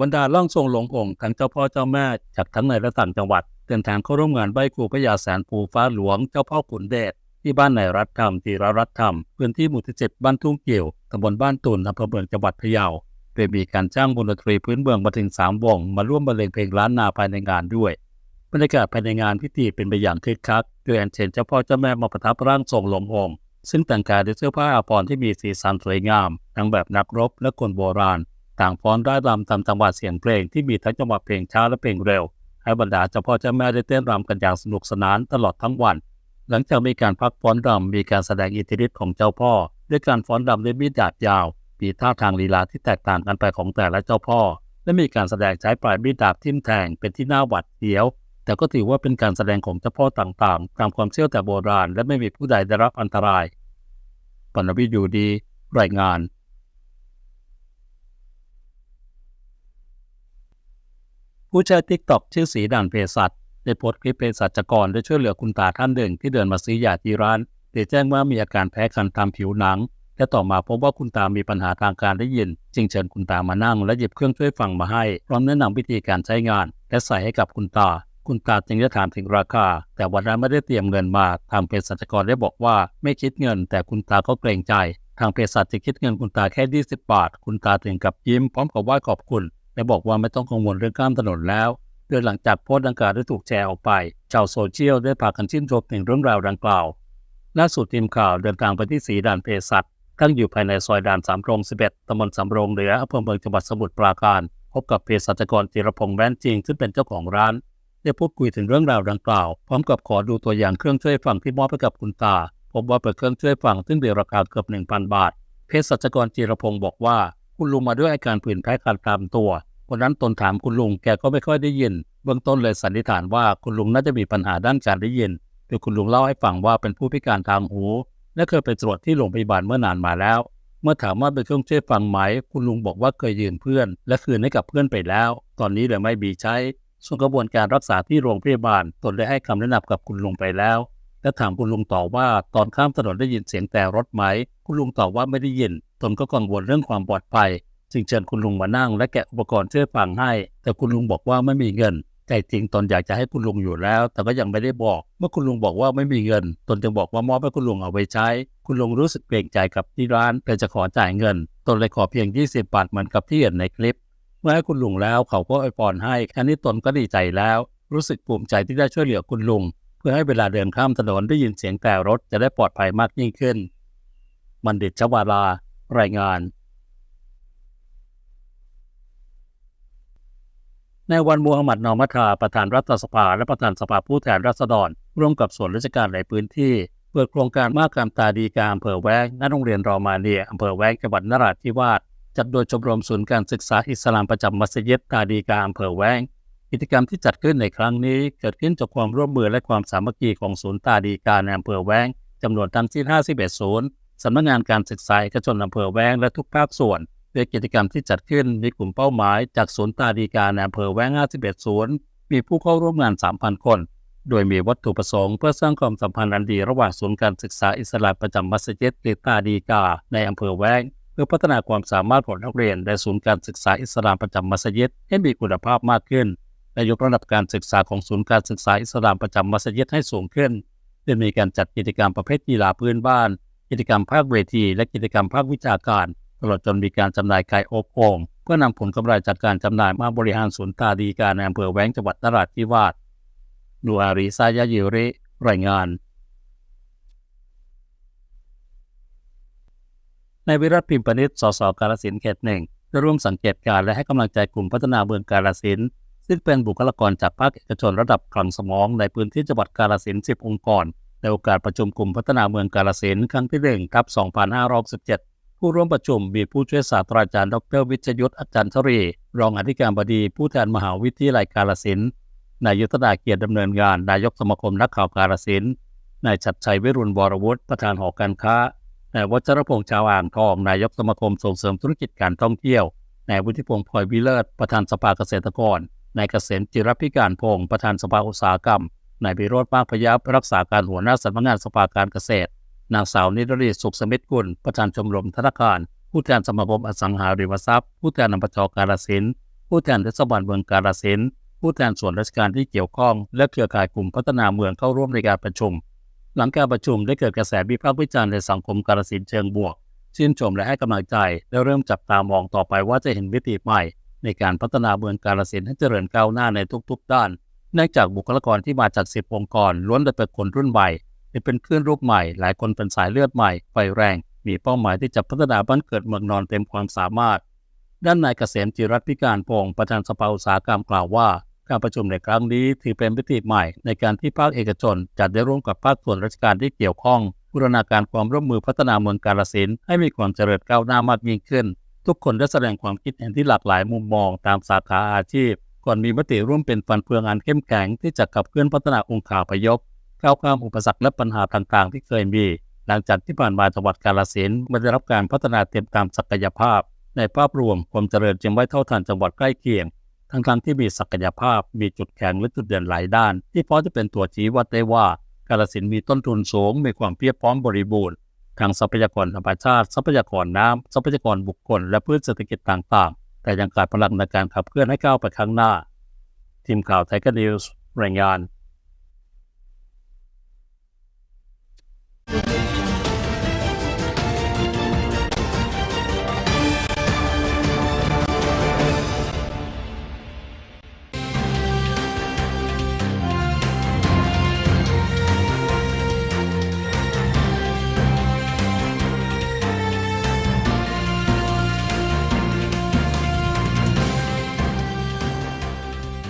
บรรดาล่องทรงหลงองค์ทั้งเจ้าพ่อเจ้าแม่จากทั้งในและต่างจังหวัดเดินทางเข้าร่วมงานไหว้ครูพระยาแสนภูฟ้าหลวงเจ้าพ่อขุนเดชที่บ้านในรัฐธรรมตีรรัฐธรรมพื้นที่หมู่ที่เจ็ดบ้านทุ่งเกี่ยวตำบลบ้านตุนอำเภอเมืองจังหวัดพะเยาโดยมีการจ้างวงดนตรีพื้นเมืองมาถึงสามวงมาร่วมบรรเลงเพลงล้านนาภายในงานด้วยบรรยากาศภายในงานพิธีเป็นไปอย่างคึกคักโดยอัญเชิญเจ้าพ่อเจ้าแม่มาประทับร่างทรงหลงองค์ซึ่งแต่งกายด้วยเสื้อผ้าอาภรณ์ที่มีสีสันสวยงาม ทั้งแบบนักรบและคนโบราณ ต่างฟ้อนได้รำตามจังหวะเสียงเพลงที่มีทั้งจังหวะเพลงช้าและเพลงเร็ว ให้บรรดาเจ้าพ่อเจ้าแม่ได้เต้นรำกันอย่างสนุกสนานตลอดทั้งวัน หลังจากมีการพักฟ้อนรำมีการแสดงอิทธิฤทธิ์ของเจ้าพ่อ ด้วยการฟ้อนรำด้วยมีดดาบยาวมีท่าทางลีลาที่แตกต่างกันไปของแต่ละเจ้าพ่อ และมีการแสดงใช้ปลายมีดดาบทิ่มแทงเป็นที่น่าหวัดเสียว แต่ก็ถือว่าเป็นการแสดงของเจ้าพ่อต่างๆ ตามความเชื่อแต่โบราณ และไม่มีผู้ใดได้รับอันตรายปนวิทย์อยู่ดี รายงาน ผู้ใช้ทิกตอกชื่อสีด่านเภสัชได้โพสต์คลิปเภสัชกรได้ช่วยเหลือคุณตาท่านหนึ่งที่เดินมาซื้อยาที่ร้านโดยแจ้งว่ามีอาการแพ้คันตามผิวหนัง และต่อมาพบว่าคุณตามีปัญหาทางการได้ยิน จึงเชิญคุณตามานั่งและหยิบเครื่องช่วยฟังมาให้ พร้อมแนะนำวิธีการใช้งาน และใส่ให้กับคุณตา คุณตาจึงได้ถามถึงราคา แต่วันนั้นไม่ได้เตรียมเงินมา ทางเภสัชกรได้บอกว่าไม่คิดเงิน แต่คุณตาก็เกรงใจ ทางเภสัชจะคิดเงินคุณตาแค่ 20 บาท คุณตาถึงกับยิ้มพร้อมกับไหว้ขอบคุณ และบอกว่าไม่ต้องกังวลเรื่องข้ามถนนแล้ว โดยหลังจากโพสต์ดังกล่าวได้ถูกแชร์ออกไป ชาวโซเชียลได้พากันชื่นชมถึงเรื่องราวดังกล่าว ล่าสุดทีมข่าวเดินทางไปที่สีด่านเภสัชตั้งอยู่ภายในซอยด่านสามโรง11ตำบลสำโรงเหนืออำเภอเมืองจังหวัดสมุทรปราการ พบกับเภสัชกรจิรพงษ์แว่นจริงซึ่งเป็นเจ้าของร้าน ได้พูดคุยถึงเรื่องราวดังกล่าว พร้อมกับขอดูตัวอย่างเครื่องช่วยฟังที่มอบให้กับคุณตา พบว่าเป็นเครื่องช่วยฟังซึ่งมีราคาเกือบ1,000 บาทเภสัชกรจิรพงศ์บอกว่า คุณลุงมาด้วยอาการผื่นแพ้คันตามตัววันนั้นตนถามคุณลุงแกก็ไม่ค่อยได้ยิน เบื้องต้นเลยสันนิษฐานว่าคุณลุงน่าจะมีปัญหาด้านการได้ยินโดยคุณลุงเล่าให้ฟังว่าเป็นผู้พิการทางหู และเคยไปตรวจที่โรงพยาบาลเมื่อนานมาแล้ว เมื่อถามว่าเป็นเครื่องช่วยฟังไหม คุณลุงบอกว่าเคยยืมเพื่อน และคืนให้กับเพื่อนไปแล้ว ตอนนี้เลยไม่มีใช้ส่วนกระบวนการรักษาที่โรงพยาบาลตนได้ให้คำแนะนำกับคุณลุงไปแล้ว และถามคุณลุงต่อว่าตอนข้ามถนนได้ยินเสียงแต่รถไหม คุณลุงตอบว่าไม่ได้ยิน ตนก็กังวลเรื่องความปลอดภัย จึงเชิญคุณลุงมานั่งและแกะอุปกรณ์ช่วยฟังให้ แต่คุณลุงบอกว่าไม่มีเงินใจจริงตนอยากจะให้คุณลุงอยู่แล้ว แต่ก็ยังไม่ได้บอก เมื่อคุณลุงบอกว่าไม่มีเงิน ตนจึงบอกว่ามอบให้คุณลุงเอาไว้ใช้ คุณลุงรู้สึกเกรงใจกับที่ร้านเลยจะขอจ่ายเงิน ตนเลยขอเพียง 20 บาทเหมือนกับที่เห็นในคลิป เมื่อให้คุณลุงแล้วเขาก็อวยพรให้แค่นี้ตนก็ดีใจแล้ว รู้สึกภูมิใจที่ได้ช่วยเหลือคุณลุง เพื่อให้เวลาเดินข้ามถนนได้ยินเสียงแต่รถจะได้ปลอดภัยมากยิ่งขึ้น มันดิตชวาลา รายงาน ในวันมูฮัมหมัดนอมัทาประธานรัฐสภา และประธานสภาผู้แทนราษฎร ร่วมกับส่วนราชการในพื้นที่ เปิดโครงการมากรรมตาดีกาอำเภอแวงณโรงเรียนรอมาเนียอำเภอแวงจังหวัดนราธิวาสจัดโดยชมรมศูนย์การศึกษาอิสลามประจำมัสยิดตาดีกาอำเภอแวงกิจกรรมที่จัดขึ้นในครั้งนี้เกิดขึ้นจากความร่วมมือและความสามัคคีของศูนย์ตาดีกาในอำเภอแวงจำนวนทั้งสิ้น51ศูนย์ สำนักงานการศึกษาเอกชนอำเภอแวงและทุกภาคส่วนโดยกิจกรรมที่จัดขึ้นมีกลุ่มเป้าหมายจากศูนย์ตาดีกาในอำเภอแวง51 ศูนย์ มีผู้เข้าร่วมงาน 3,000 คน โดยมีวัตถุประสงค์เพื่อสร้างความสัมพันธ์อันดีระหว่างศูนย์การศึกษาอิสลามประจำมัสยิดหรือตาดีกาในอำเภอแวงเพื่อพัฒนาความสามารถของนักเรียนในศูนย์การศึกษาอิสลามประจำมัสยิดให้มีคุณภาพมากขึ้นและยกระดับการศึกษาของศูนย์การศึกษาอิสลามประจำมัสยิดให้สูงขึ้นโดยมีการจัดกิจกรรมประเภทกีฬาพื้นบ้าน กิจกรรมภาคเวที และกิจกรรมภาควิชาการ ตลอดจนมีการจำหน่ายไก่อบโอ่งเพื่อนำผลกำไรจากการจำหน่ายมาบริหารศูนย์ตาดีการในอำเภอแว้งจังหวัดนราธิวาสนูอาริซายายิริรายงานในวิรัตพิมพ์ปนิษฐ์สสกาลสินเขตหนึ่งได้ร่วมสังเกตการณ์และให้กำลังใจกลุ่มพัฒนาเมืองกาลสินซึ่งเป็นบุคลากรจากภาคเอกชนระดับคลังสมองในพื้นที่จังหวัดกาลสินธุ์10 องค์กร ในโอกาสประชุมกลุ่มพัฒนาเมืองกาลสินครั้งที่1ทับ2567 ผู้ร่วมประชุมมีผู้ช่วยศาสตราจารย์ดรวิชยุทธอาจารย์ชรีรองอธิการบดีผู้แทนมหาวิทยาลัยกาลสินนายยุทธนาเกียรติดำเนินงาน นายกสมาคมนักข่าวกาลสินนายชัดชัยวิรุณวรวุฒิประธานหอการค้านายวัชรพงษ์ชาวอ่างทอง นายกสมาคมส่งเสริมธุรกิจการท่องเที่ยวนายวุฒิพงษ์พลอยวิเลิศประธานสภาเกษตรกรนายเกษมจิรพิการพงศ์ประธานสภาอุตสาหกรรม นายวิโรธมากพยับรักษาการหัวหน้าสำนักงานสภาการเกษตร นางสาวนิรรีสุขสมิทกุลประธานชมรมธนาคาร ผู้แทนสมาคมอสังหาริมทรัพย์ ผู้แทนนปชกาลสินผู้แทนเทศบาลเมืองกาฬสินผู้แทนส่วนราชการที่เกี่ยวข้อง และเครือข่ายกลุ่มพัฒนาเมืองเข้าร่วมในการประชุม หลังการประชุมได้เกิดกระแสวิพากษ์วิจารณ์ในสังคมกาฬสินเชิงบวกชื่นชมและให้กำลังใจ และเริ่มจับตามองต่อไปว่าจะเห็นมิติใหม่ ในการพัฒนาเมืองกาฬสินให้เจริญก้าวหน้าในทุกๆด้าน เนื่องจากบุคลากรที่มาจาก 10 องค์กรล้วนแต่เป็นคนรุ่นใหม่และเป็นคลื่อนลูกใหม่ หลายคนเป็นสายเลือดใหม่ไฟแรง มีเป้าหมายที่จะพัฒนาบ้านเกิดเมืองนอนเต็มความสามารถ ด้านนายเกษมจิรัตพิการพงศ์ประธานสภาอุตสาหกรรมกล่าวว่า การประชุมในครั้งนี้ถือเป็นมิติใหม่ ในการที่ภาคเอกชนจะได้ร่วมกับภาคส่วนราชการที่เกี่ยวข้องบูรณาการความร่วมมือพัฒนาเมืองกาฬสินให้มีความเจริญก้าวหน้ามากยิ่งขึ้น ทุกคนได้แสดงความคิดเห็นที่หลากหลายมุมมองตามสาขาอาชีพ ก่อนมีมติร่วมเป็นฟันเฟืองอันเข้มแข็งที่จะขับเคลื่อนพัฒนาองค์ขาพยพก้าวข้ามอุปสรรคและปัญหาต่างๆ ที่เคยมี หลังจากที่ผ่านมาจังหวัดกาฬสินไม่ได้รับการพัฒนาเต็มตามศักยภาพ ในภาพรวมความเจริญจึงไม่เท่าทันจังหวัดใกล้เคียง ทั้งๆที่มีศักยภาพมีจุดแข็งและจุดเด่นหลายด้าน ที่พอจะเป็นตัวชี้วัดได้ว่ากาฬสินมีต้นทุนสูงมีความเพียบพร้อมบริบูรณ์ทางทรัพยากรธรรมชาติ ทรัพยากรน้ำทรัพยากรบุคคล และพืชเศรษฐกิจต่างๆ แต่ยังขาดพลังในการขับเคลื่อนให้ก้าวไปข้างหน้า ทีมข่าวไทยกนิวส์รายงาน